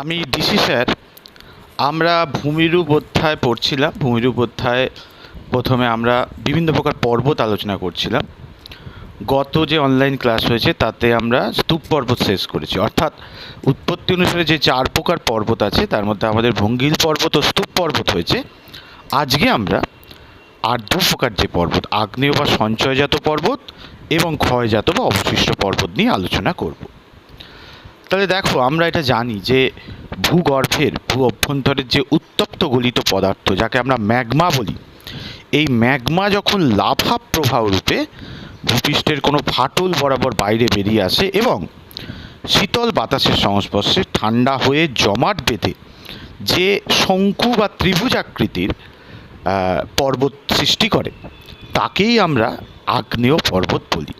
আমি DC sir আমরা ভূমিরূপ অধ্যায় পড়ছিলাম। ভূমিরূপ অধ্যায় প্রথমে আমরা বিভিন্ন প্রকার পর্বত আলোচনা করছিলাম। গত যে অনলাইন ক্লাস হয়েছে, তাতে আমরা স্তূপ পর্বত শেষ করেছি। অর্থাৎ উৎপত্তি অনুসারে যে চার প্রকার পর্বত আছে, তার মধ্যে আমাদের ভঙ্গিল পর্বত ও স্তূপ পর্বত হয়েছে। আজকে আমরা আর দু প্রকার যে পর্বত, আগ্নেয় বা সঞ্চয়জাত পর্বত এবং ক্ষয়জাত বা অবশিষ্ট পর্বত নিয়ে আলোচনা করব। তাহলে দেখো, আমরা এটা জানি যে ভূগর্ভের, ভূ অভ্যন্তরের যে উত্তপ্ত গলিত পদার্থ, যাকে আমরা ম্যাগমা বলি, এই ম্যাগমা যখন লাভা প্রবাহ রূপে ভূপৃষ্ঠের কোনো ফাটল বরাবর বাইরে বেরিয়ে আসে এবং শীতল বাতাসের সংস্পর্শে ঠান্ডা হয়ে জমাট বেঁধে যে শঙ্কু বা ত্রিভুজ আকৃতির পর্বত সৃষ্টি করে, তাকেই আমরা আগ্নেয় পর্বত বলি।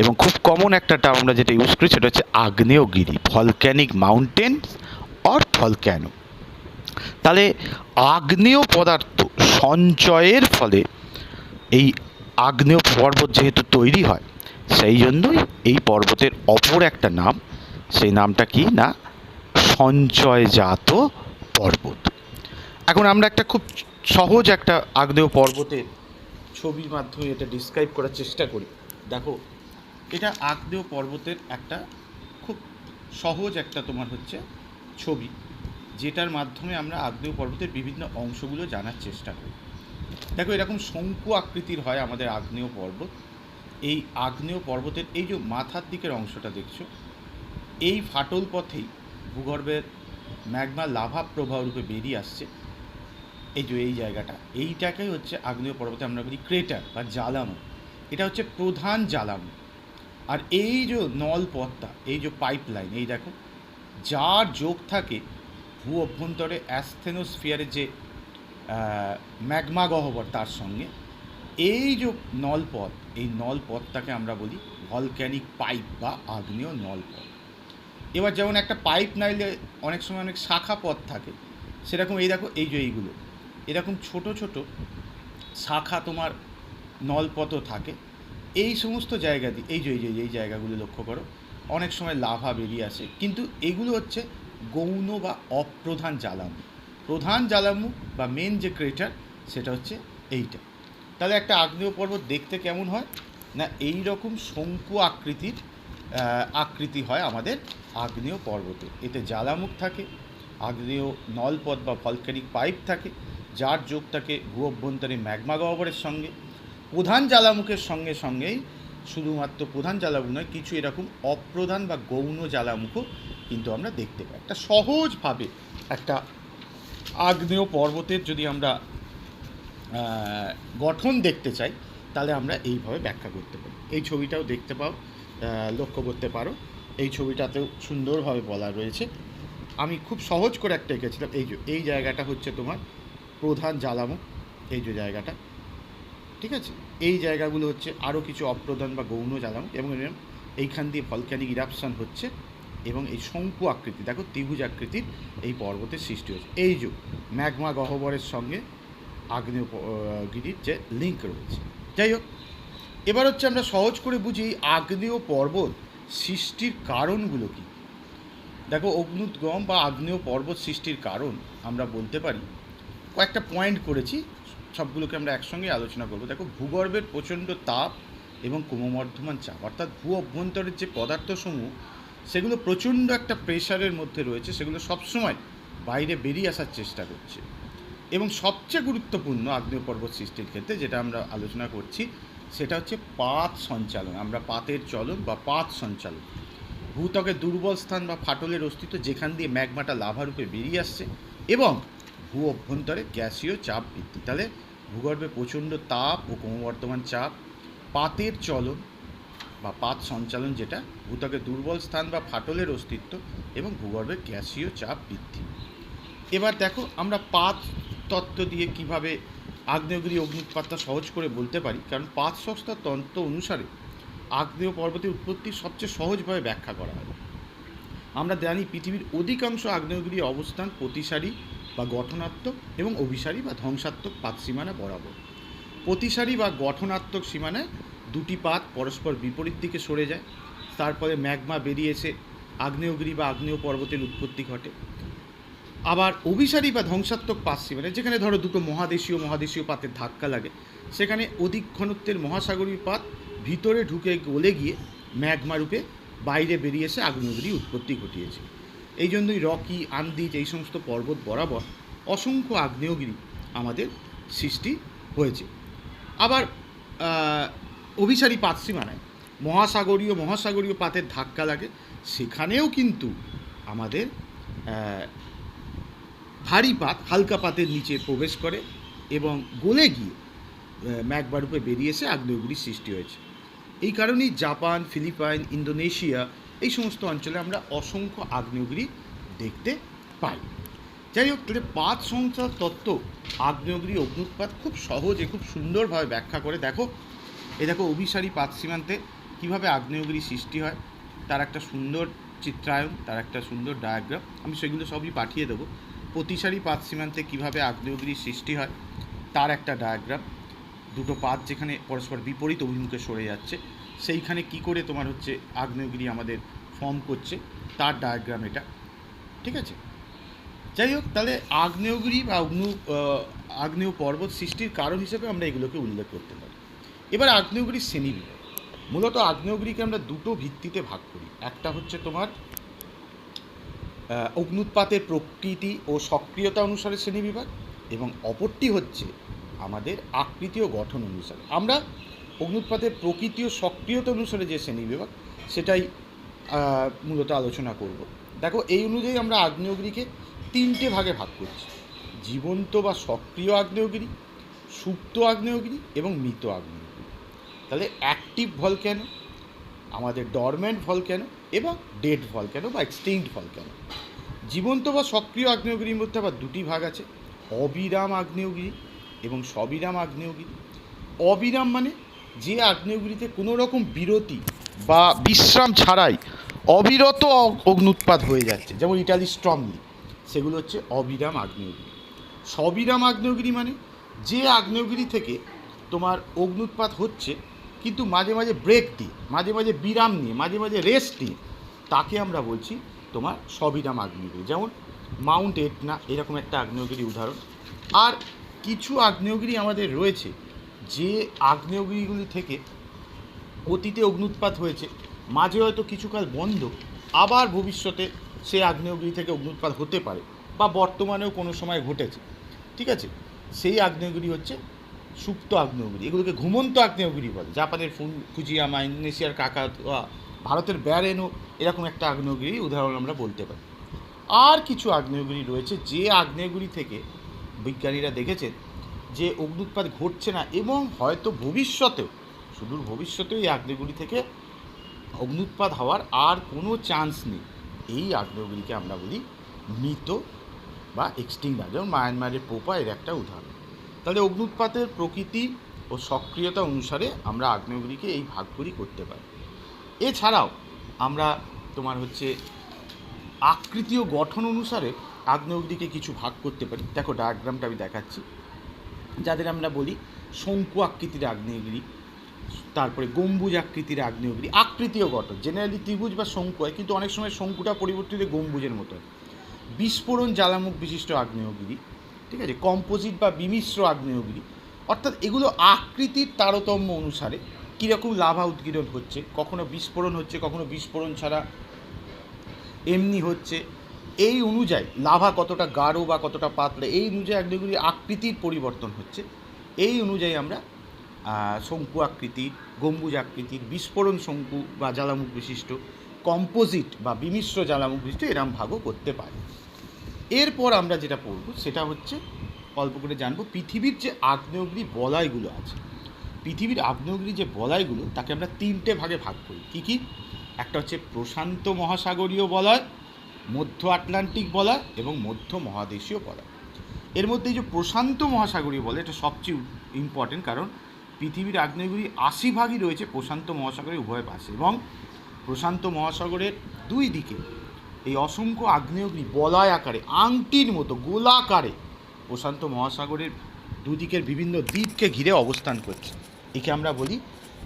এবং খুব কমন একটা টার্ম আমরা যেটা ইউজ করি সেটা হচ্ছে আগ্নেয়গিরি ভলক্যানিক মাউন্টেন অর ভলক্যানো তাহলে আগ্নেয় পদার্থ সঞ্চয়ের ফলে এই আগ্নেয় পর্বত যেহেতু তৈরি হয়, সেই জন্যই এই পর্বতের অপর একটা নাম, সেই নামটা কি না? সঞ্চয়জাত পর্বত। এখন আমরা একটা খুব সহজ একটা আগ্নেয় পর্বতের ছবির মাধ্যমে এটা ডিসক্রাইব করার চেষ্টা করি। দেখো এটা আগ্নেয় পর্বতের একটা খুব সহজ একটা তোমার হচ্ছে ছবি, যেটার মাধ্যমে আমরা আগ্নেয় পর্বতের বিভিন্ন অংশগুলো জানার চেষ্টা করি। দেখো, এরকম শঙ্কু আকৃতির হয় আমাদের আগ্নেয় পর্বত। এই আগ্নেয় পর্বতের এই যে মাথার দিকের অংশটা দেখছ, এই ফাটল পথেই ভূগর্ভের ম্যাগমা লাভা প্রবাহ রূপে বেরিয়ে আসছে। এই যে এই জায়গাটা, এইটাকেই হচ্ছে আগ্নেয় পর্বতে আমরা বলি ক্রেটার বা জ্বালামুখ এটা হচ্ছে প্রধান জ্বালামুখ আর এই যে নল পথটা, এই যে পাইপ লাইন এই দেখো, যার যোগ থাকে ভূ অভ্যন্তরে অ্যাস্থেনোস্ফিয়ারের যে ম্যাগমা গহ্বর তার সঙ্গে, এই যে নলপথ এই নলপথটাকে আমরা বলি ভলক্যানিক পাইপ বা আগ্নেয় নলপথ এবার যেমন একটা পাইপ নাইলে অনেক সময় অনেক শাখা পথ থাকে, সেরকম এই দেখো, এই যে এইগুলো। এরকম ছোট ছোট শাখা তোমার নলপথও থাকে এই সমস্ত জায়গা দিয়ে এই যে এই যে, এই জায়গাগুলো লক্ষ্য করো, অনেক সময় লাভা বেরিয়ে আসে। কিন্তু এগুলো হচ্ছে গৌণ বা অপ্রধান জ্বালামুখ প্রধান জ্বালামুখ বা মেন যে ক্রেটার সেটা হচ্ছে এইটা। তাহলে একটা আগ্নেয় পর্বত দেখতে কেমন হয়? না এই রকম শঙ্কু আকৃতির আকৃতি হয় আমাদের আগ্নেয় পর্বতে এতে জ্বালামুখ থাকে, আগ্নেয় নলপথ বা ভলক্যানিক পাইপ থাকে, যার যোগ থাকে ভূ অভ্যন্তরে ম্যাগমা গহ্বরের সঙ্গে প্রধান জ্বালামুখের সঙ্গে সঙ্গেই শুধুমাত্র প্রধান জ্বালামুখ নয়, কিছু এরকম অপ্রধান বা গৌণ জ্বালামুখও কিন্তু আমরা দেখতে পাই। একটা সহজভাবে একটা আগ্নেয় পর্বতের যদি আমরা গঠন দেখতে চাই, তাহলে আমরা এইভাবে ব্যাখ্যা করতে পারি। এই ছবিটাও দেখতে পাও লক্ষ্য করতে পারো। এই ছবিটাতেও সুন্দরভাবে বলা রয়েছে। আমি খুব সহজ করে একটা এঁকেছিলাম। এই যে, এই জায়গাটা হচ্ছে তোমার প্রধান জ্বালামুখ। এই যে জায়গাটা ঠিক আছে? এই জায়গাগুলো হচ্ছে আরও কিছু অপ্রধান বা গৌণ জ্বালামুখ এবং এইখান দিয়ে ভলক্যানিক ইরাপশন হচ্ছে এবং এই শঙ্কু আকৃতি, দেখো ত্রিভুজ আকৃতির এই পর্বতের সৃষ্টি হচ্ছে এই যুগ ম্যাগমা গহ্বরের সঙ্গে আগ্নেয় প- গিরির যে লিঙ্ক রয়েছে। যাই হোক, এবার হচ্ছে আমরা সহজ করে বুঝি আগ্নেয় পর্বত সৃষ্টির কারণগুলো কী? দেখো অগ্নুদ্গম বা আগ্নেয় পর্বত সৃষ্টির কারণ আমরা বলতে পারি। কয়েকটা পয়েন্ট করেছি। সবগুলোকে আমরা একসঙ্গে আলোচনা করব। দেখো, ভূগর্ভের প্রচণ্ড তাপ এবং ক্রমবর্ধমান চাপ, অর্থাৎ ভূ অভ্যন্তরের যে পদার্থসমূহ, সেগুলো প্রচণ্ড একটা প্রেশারের মধ্যে রয়েছে, সেগুলো সবসময় বাইরে বেরিয়ে আসার চেষ্টা করছে। এবং সবচেয়ে গুরুত্বপূর্ণ আগ্নেয় পর্বত সৃষ্টির ক্ষেত্রে যেটা আমরা আলোচনা করছি, সেটা হচ্ছে পাত সঞ্চালন, আমরা পাতের চলন বা পাত সঞ্চালন ভূত্বকের দুর্বল স্থান বা ফাটলের অস্তিত্ব যেখান দিয়ে ম্যাগমাটা লাভারূপে বেরিয়ে আসছে এবং ভূ অভ্যন্তরে গ্যাসীয় চাপ বৃদ্ধি। তাহলে ভূগর্ভে প্রচণ্ড তাপ ও ক্রমবর্ধমান চাপ, পাতের চলন বা পাত সঞ্চালন যেটা, ভূত্বকের দুর্বল স্থান বা ফাটলের অস্তিত্ব এবং ভূগর্ভে গ্যাসীয় চাপ বৃদ্ধি। এবার দেখো আমরা পাত তত্ত্ব দিয়ে কীভাবে আগ্নেয়গিরি অগ্নুৎপাতটা সহজ করে বলতে পারি। কারণ পাত সংস্থার তন্ত্র অনুসারে আগ্নেয় পর্বতের উৎপত্তি সবচেয়ে সহজভাবে ব্যাখ্যা করা হয়। আমরা জানি পৃথিবীর অধিকাংশ আগ্নেয়গিরি অবস্থান প্রতিসারী বা গঠনাত্মক এবং অভিসারী বা ধ্বংসাত্মক পাত সীমানা বরাবর। প্রতিসারী বা গঠনাত্মক সীমানায় দুটি পাত পরস্পর বিপরীত দিকে সরে যায়। তারপরে ম্যাগমা বেরিয়ে এসে আগ্নেয়গিরি বা আগ্নেয় পর্বতের উৎপত্তি ঘটে। আবার অভিসারী বা ধ্বংসাত্মক পাতসীমানে যেখানে ধরো দুটো মহাদেশীয় মহাদেশীয় পাতের ধাক্কা লাগে, সেখানে অধিক ঘনত্বের মহাসাগরীয় পাত ভিতরে ঢুকে গলে গিয়ে ম্যাগমা রূপে বাইরে বেরিয়ে এসে আগ্নেয়গিরি উৎপত্তি ঘটিয়েছে। এই জন্যই রকি আন্দিজ এই সমস্ত পর্বত বরাবর অসংখ্য আগ্নেয়গিরি আমাদের সৃষ্টি হয়েছে। আবার অভিসারী পাতসীমানায় মহাসাগরীয় মহাসাগরীয় পাতের ধাক্কা লাগে সেখানেও কিন্তু আমাদের ভারী পাত হালকা পাতের নিচে প্রবেশ করে এবং গলে গিয়ে আহ, ম্যাগমা রূপে বেরিয়ে এসে আগ্নেয়গিরির সৃষ্টি হয়েছে। এই কারণেই জাপান ফিলিপাইন ইন্দোনেশিয়া এই সমস্ত অঞ্চলে আমরা অসংখ্য আগ্নেয়গিরি দেখতে পাই। যাই হোক তাহলে পাত সংসার তত্ত্ব আগ্নেয়গিরি অগ্নুৎপাত খুব সহজে, খুব সুন্দরভাবে ব্যাখ্যা করে দেখো। এ দেখো, অভিসারী পাত সীমান্তে কীভাবে আগ্নেয়গিরি সৃষ্টি হয়, তার একটা সুন্দর চিত্রায়ন তার একটা সুন্দর ডায়াগ্রাম আমি সেগুলো সবই পাঠিয়ে দেবো। প্রতিসারী পাত সীমান্তে কীভাবে আগ্নেয়গিরি সৃষ্টি হয়, তার একটা ডায়াগ্রাম দুটো পাত যেখানে পরস্পর বিপরীত অভিমুখে সরে যাচ্ছে, সেইখানে কি করে তোমার হচ্ছে আগ্নেয়গিরি আমাদের ফর্ম করছে, তার ডায়াগ্রাম এটা। ঠিক আছে? যাই হোক, তাহলে আগ্নেয়গিরি বা অগ্নু আগ্নেয় পর্বত সৃষ্টির কারণ হিসেবে আমরা এগুলোকে উল্লেখ করতে পারি। এবার আগ্নেয়গিরির শ্রেণীবিভাগ মূলত আগ্নেয়গিরিকে আমরা দুটো ভিত্তিতে ভাগ করি। একটা হচ্ছে তোমার অগ্নুৎপাতের প্রকৃতি ও সক্রিয়তা অনুসারে শ্রেণীবিভাগ এবং অপরটি হচ্ছে আমাদের আকৃতি ও গঠন অনুসারে। আমরা অগ্নুৎপাতের প্রকৃতি ও সক্রিয়তা অনুসারে যে শ্রেণীবিভাগ সেটাই মূলত আলোচনা করব। দেখো, এই অনুযায়ী আমরা আগ্নেয়গিরিকে তিনটে ভাগে ভাগ করছি। জীবন্ত বা সক্রিয় আগ্নেয়গিরি, সুপ্ত আগ্নেয়গিরি এবং মৃত আগ্নেয়গিরি। তাহলে অ্যাক্টিভ ভলক্যানো আমাদের ডরম্যান্ট ভলক্যানো এবং ডেড ভলক্যানো বা এক্সটিংক্ট ভলক্যানো জীবন্ত বা সক্রিয় আগ্নেয়গিরির মধ্যে আবার দুটি ভাগ আছে। অবিরাম আগ্নেয়গিরি এবং সবিরাম আগ্নেয়গিরি। অবিরাম মানে যে আগ্নেয়গিরিতে কোনো রকম বিরতি বা বিশ্রাম ছাড়াই অবিরত অগ্নুৎপাত হয়ে যাচ্ছে, যেমন ইটালি স্ট্রংলি সেগুলো হচ্ছে অবিরাম আগ্নেয়গিরি। সবিরাম আগ্নেয়গিরি মানে যে আগ্নেয়গিরি থেকে তোমার অগ্নুৎপাত হচ্ছে, কিন্তু মাঝে মাঝে ব্রেক দিয়ে, মাঝে মাঝে বিরাম নিয়ে, মাঝে মাঝে রেস্ট নিয়ে, তাকে আমরা বলছি তোমার সবিরাম আগ্নেয়গিরি। যেমন মাউন্ট এটনা, এরকম একটা আগ্নেয়গিরি উদাহরণ। আর কিছু আগ্নেয়গিরি আমাদের রয়েছে। যে আগ্নেয়গিরিগুলি থেকে অতীতে অগ্নুৎপাত হয়েছে, মাঝে হয়তো কিছুকাল বন্ধ, আবার ভবিষ্যতে সেই আগ্নেয়গিরি থেকে অগ্নুৎপাত হতে পারে বা বর্তমানেও কোনো সময় ঘটেছে। ঠিক আছে? সেই আগ্নেয়গিরি হচ্ছে সুপ্ত আগ্নেয়গিরি। এগুলোকে ঘুমন্ত আগ্নেয়গিরি বলে। জাপানের ফুন, ফুজিয়ামা, ইন্দোনেশিয়ার কাকাতুয়া ভারতের ব্যারেনো, এরকম একটা আগ্নেয়গিরি উদাহরণ আমরা বলতে পারি। আর কিছু আগ্নেয়গিরি রয়েছে যে আগ্নেয়গিরি থেকে বিজ্ঞানীরা দেখেছেন যে অগ্নুৎপাত ঘটছে না এবং হয়তো ভবিষ্যতেও, সুদূর ভবিষ্যতেও এই আগ্নেয়গুলি থেকে অগ্নুৎপাত হওয়ার আর কোনো চান্স নেই। এই আগ্নেয়গুলিকে আমরা বলি মৃত বা এক্সটিংক্ট যেমন মায়ানমারের পোপা এর একটা উদাহরণ। তাহলে অগ্নুৎপাতের প্রকৃতি ও সক্রিয়তা অনুসারে আমরা আগ্নেয়গুলিকে এই ভাগগুলি করতে পারি। এছাড়াও আমরা তোমার হচ্ছে আকৃতি ও গঠন অনুসারে আগ্নেয়গিরিকে কিছু ভাগ করতে পারি। দেখো ডায়াগ্রামটা আমি দেখাচ্ছি। যাদের আমরা বলি শঙ্কু আকৃতির আগ্নেয়গিরি তারপরে গম্বুজ আকৃতির আগ্নেয়গিরি আকৃতি ও গঠন। জেনারেলি ত্রিভুজ বা শঙ্কু হয়, কিন্তু অনেক সময় শঙ্কুটা পরিবর্তিত গম্বুজের মতো বিস্ফোরণ জ্বালামুখ বিশিষ্ট আগ্নেয়গিরি ঠিক আছে? কম্পোজিট বা বিমিশ্র আগ্নেয়গিরি অর্থাৎ এগুলো আকৃতির তারতম্য অনুসারে কীরকম লাভা উদ্গীরণ হচ্ছে, কখনো বিস্ফোরণ হচ্ছে, কখনো বিস্ফোরণ ছাড়া এমনি হচ্ছে এই অনুযায়ী লাভা কতটা গাঢ় বা কতটা পাতলা, এই অনুযায়ী আগ্নেয়গিরি আকৃতির পরিবর্তন হচ্ছে। এই অনুযায়ী আমরা শঙ্কু আকৃতির গম্বুজ আকৃতির বিস্ফোরণ শঙ্কু বা জ্বালামুখ বিশিষ্ট, কম্পোজিট বা বিমিশ্র জ্বালামুখ বিশিষ্ট এরম ভাগও করতে পারি। এরপর আমরা যেটা পড়ব, সেটা হচ্ছে, অল্প করে জানব, পৃথিবীর যে আগ্নেয়গিরি বলয়গুলো আছে, পৃথিবীর আগ্নেয়গিরি যে বলয়গুলো, তাকে আমরা তিনটে ভাগে ভাগ করি। কী কী? একটা হচ্ছে প্রশান্ত মহাসাগরীয় বলয় মধ্য আটলান্টিক বলয় এবং মধ্য মহাদেশীয় বলয় এর মধ্যে যে প্রশান্ত মহাসাগরীয় বলে, এটা সবচেয়ে ইম্পর্টেন্ট কারণ পৃথিবীর আগ্নেয়গিরি আশি ভাগই রয়েছে প্রশান্ত মহাসাগরের উভয় পাশে। এবং প্রশান্ত মহাসাগরের দুই দিকে এই অসংখ্য আগ্নেয়গিরি বলয় আকারে, আংটির মতো গোলাকারে প্রশান্ত মহাসাগরের দুদিকের বিভিন্ন দ্বীপকে ঘিরে অবস্থান করছে। একে আমরা বলি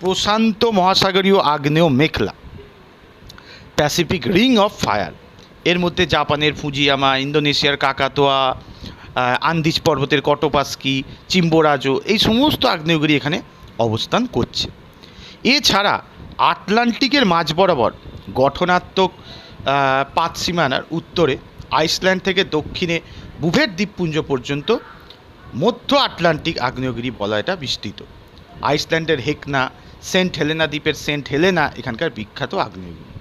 প্রশান্ত মহাসাগরীয় আগ্নেয় মেখলা প্যাসিফিক রিং অফ ফায়ার এর মধ্যে জাপানের ফুজিয়ামা, ইন্দোনেশিয়ার কাকাতোয়া আন্দিজ পর্বতের কটোপাস্কি, চিম্বোরাজো, এই সমস্ত আগ্নেয়গিরি এখানে অবস্থান করছে। এছাড়া আটলান্টিকের মাঝ বরাবর গঠনাত্মক পাত সীমানার উত্তরে আইসল্যান্ড থেকে দক্ষিণে বুভের দ্বীপপুঞ্জ পর্যন্ত মধ্য আটলান্টিক আগ্নেয়গিরি বলয়টা বিস্তৃত। আইসল্যান্ডের হেকনা, সেন্ট হেলেনা দ্বীপের সেন্ট হেলেনা এখানকার বিখ্যাত আগ্নেয়গিরি।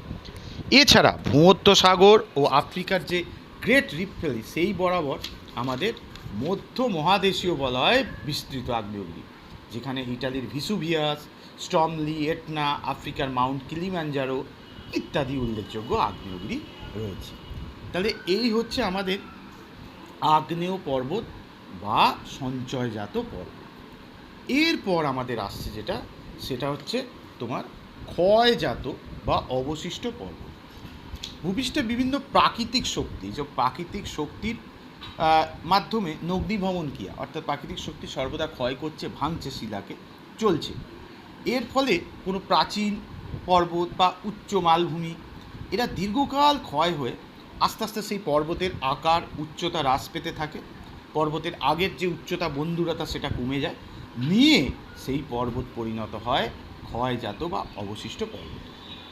এছাড়া ভূমধ্যসাগর ও আফ্রিকার যে গ্রেট রিপ সেই বরাবর আমাদের মধ্য মহাদেশীয় বলা হয় বিস্তৃত আগ্নেয়গিরি, যেখানে ইটালির ভিসুভিয়াস স্টমলি এটনা আফ্রিকার মাউন্ট কিলিম্যানজারো ইত্যাদি উল্লেখযোগ্য আগ্নেয়গিরি রয়েছে। তাহলে এই হচ্ছে আমাদের আগ্নেয় পর্বত বা সঞ্চয়জাত পর্বত। এরপর আমাদের আসছে যেটা, সেটা হচ্ছে তোমার ক্ষয়জাত বা অবশিষ্ট পর্বত। ভূপৃষ্ঠে বিভিন্ন প্রাকৃতিক শক্তি, যে প্রাকৃতিক শক্তির মাধ্যমে মাধ্যমে নগ্নিভবন ক্রিয়া, অর্থাৎ প্রাকৃতিক শক্তি সর্বদা ক্ষয় করছে, ভাঙছে শিলাকে, চলছে। এর ফলে কোনো প্রাচীন পর্বত বা উচ্চ মালভূমি, এরা দীর্ঘকাল ক্ষয় হয়ে আস্তে আস্তে সেই পর্বতের আকার, উচ্চতা হ্রাস পেতে থাকে। পর্বতের আগের যে উচ্চতা বন্ধুরতা, সেটা কমে যায়। নিয়ে সেই পর্বত পরিণত হয় ক্ষয়জাত বা অবশিষ্ট পর্বত।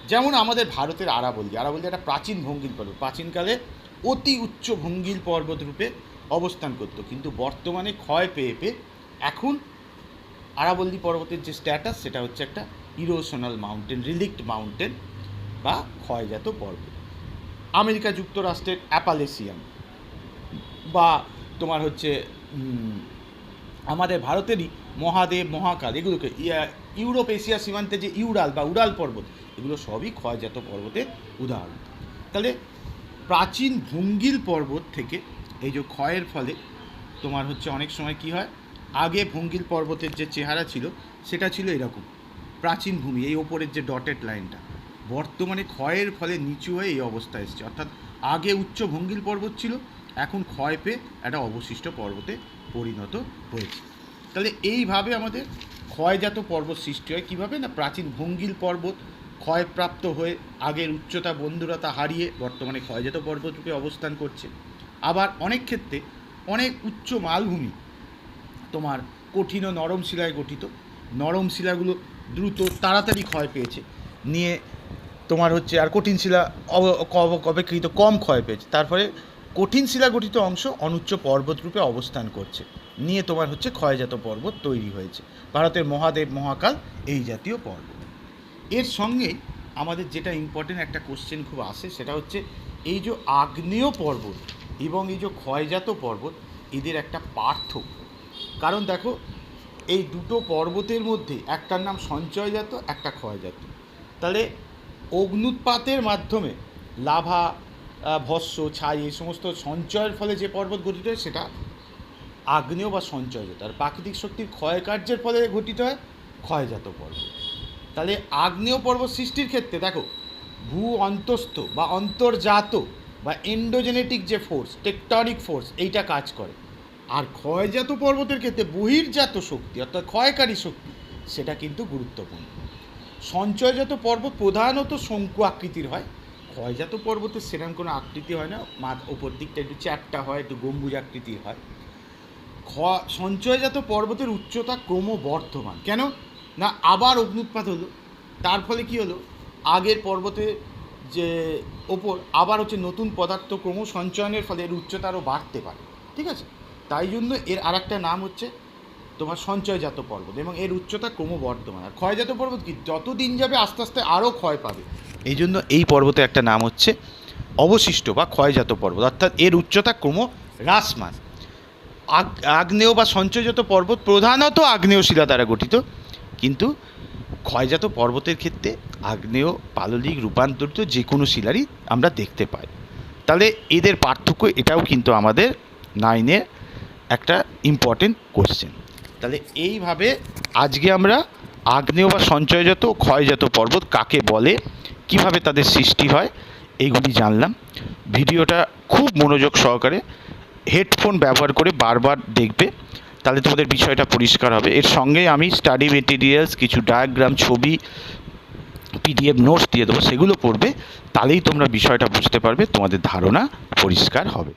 যেমন আমাদের ভারতের আরাবল্লী। আরাবল্লী একটা প্রাচীন ভঙ্গিল পর্বত। প্রাচীনকালে অতি উচ্চ ভঙ্গিল পর্বত রূপে অবস্থান করত। কিন্তু বর্তমানে ক্ষয় পেয়ে পেয়ে এখন আরাবল্লী পর্বতের যে স্ট্যাটাস সেটা হচ্ছে একটা ইরোশনাল মাউন্টেন রিলিক্ট মাউন্টেন বা ক্ষয়জাত পর্বত। আমেরিকা যুক্তরাষ্ট্রের অ্যাপালেসিয়াম বা তোমার হচ্ছে আমাদের ভারতেরই মহাদেব, মহাকাল, এগুলোকে ইউরোপ, এশিয়া সীমান্তে যে ইউরাল বা উড়াল পর্বত, এগুলো সবই ক্ষয়জাত পর্বতের উদাহরণ। তাহলে প্রাচীন ভঙ্গিল পর্বত থেকে এই যে ক্ষয়ের ফলে তোমার হচ্ছে অনেক সময় কি হয়? আগে ভঙ্গিল পর্বতের যে চেহারা ছিল, সেটা ছিল এরকম। প্রাচীন ভূমি, এই ওপরের যে ডটেড লাইনটা। বর্তমানে ক্ষয়ের ফলে নিচু হয়ে এই অবস্থা এসছে। অর্থাৎ আগে উচ্চ ভঙ্গিল পর্বত ছিল, এখন ক্ষয় পেয়ে একটা অবশিষ্ট পর্বতে পরিণত হয়েছে। তাহলে এইভাবে আমাদের ক্ষয়জাত পর্বত সৃষ্টি হয়। কীভাবে না প্রাচীন ভঙ্গিল পর্বত ক্ষয়প্রাপ্ত হয়ে আগের উচ্চতা, বন্ধুরতা হারিয়ে বর্তমানে ক্ষয়জাত পর্বত রূপে অবস্থান করছে। আবার অনেক ক্ষেত্রে অনেক উচ্চ মালভূমি তোমার কঠিন ও নরম শিলায় গঠিত। নরম শিলাগুলো দ্রুত তাড়াতাড়ি ক্ষয় পেয়েছে। নিয়ে তোমার হচ্ছে আর কঠিন শিলা অব- কম ক্ষয় পেয়েছে। তারপরে কঠিন শিলা গঠিত অংশ অনুচ্চ পর্বতরূপে অবস্থান করছে। নিয়ে তোমার হচ্ছে ক্ষয়জাত পর্বত তৈরি হয়েছে। ভারতের মহাদেব মহাকাল, এই জাতীয় পর্বত। এর সঙ্গে আমাদের যেটা ইম্পর্টেন্ট একটা কোশ্চেন খুব আসে, সেটা হচ্ছে এই যে আগ্নেয় পর্বত এবং এই যে ক্ষয়জাত পর্বত, এদের একটা পার্থক্য। কারণ দেখো, এই দুটো পর্বতের মধ্যে একটার নাম সঞ্চয়জাত, একটা ক্ষয়জাত। তাহলে অগ্নুৎপাতের মাধ্যমে লাভা ভস্য, ছাই, এই সমস্ত সঞ্চয়ের ফলে যে পর্বত গঠিত হয় সেটা আগ্নেয় বা সঞ্চয়জাত আর প্রাকৃতিক শক্তির ক্ষয়কার্যের ফলে গঠিত হয় ক্ষয়জাত পর্বত। তাহলে আগ্নেয় পর্বত সৃষ্টির ক্ষেত্রে দেখো, ভূ অন্তস্থ বা অন্তর্জাত বা এন্ডোজেনেটিক যে ফোর্স টেকটনিক ফোর্স এইটা কাজ করে। আর ক্ষয়জাত পর্বতের ক্ষেত্রে বহির্জাত শক্তি, অর্থাৎ ক্ষয়কারী শক্তি, সেটা কিন্তু গুরুত্বপূর্ণ। সঞ্চয়জাত পর্বত প্রধানত শঙ্কু আকৃতির হয়। ক্ষয়জাত পর্বতের সেরকম কোনো আকৃতি হয় না মাথ ওপর দিকটা একটু চ্যাপটা হয়, একটু গম্বুজ আকৃতির হয়। খ- সঞ্চয়জাত পর্বতের উচ্চতা ক্রমবর্ধমান। কেন? না, আবার অগ্নুৎপাত হলো। তার ফলে কি হলো? আগের পর্বতের যে ওপর, আবার হচ্ছে নতুন পদার্থ ক্রম সঞ্চয়নের ফলে এর উচ্চতা আরও বাড়তে পারে। ঠিক আছে? তাই জন্য এর আর একটা নাম হচ্ছে তোমার সঞ্চয়জাত পর্বত এবং এর উচ্চতা ক্রমবর্ধমান। আর ক্ষয়জাত পর্বত কি? যত দিন যাবে আস্তে আস্তে আরও ক্ষয় পাবে। এই জন্য এই পর্বতের একটা নাম হচ্ছে অবশিষ্ট বা ক্ষয়জাত পর্বত। অর্থাৎ এর উচ্চতা ক্রম হ্রাসমান আগ- আগ্নেয় বা সঞ্চয়জাত পর্বত প্রধানত আগ্নেয় শিলা দ্বারা গঠিত। কিন্তু ক্ষয়জাত পর্বতের ক্ষেত্রে আগ্নেয়, পাললিক, রূপান্তরিত যে কোনো শিলারই আমরা দেখতে পাই। তাহলে এদের পার্থক্য এটাও কিন্তু আমাদের নাইনের একটা ইম্পর্টেন্ট কোশ্চেন তাহলে এইভাবে আজকে আমরা আগ্নেয় বা সঞ্চয়জাত, ক্ষয়জাত পর্বত কাকে বলে কীভাবে তাদের সৃষ্টি হয়, এইগুলি জানলাম। ভিডিওটা খুব মনোযোগ সহকারে হেডফোন ব্যবহার করে বারবার দেখবে, তাহলে তোমাদের বিষয়টা পরিষ্কার হবে। এর সঙ্গে আমি স্টাডি মেটেরিয়ালস, কিছু ডায়াগ্রাম, ছবি, পিডিএফ, নোটস দিয়ে দেবো, সেগুলো পড়বে, তাহলেই তোমরা বিষয়টা বুঝতে পারবে, তোমাদের ধারণা পরিষ্কার হবে।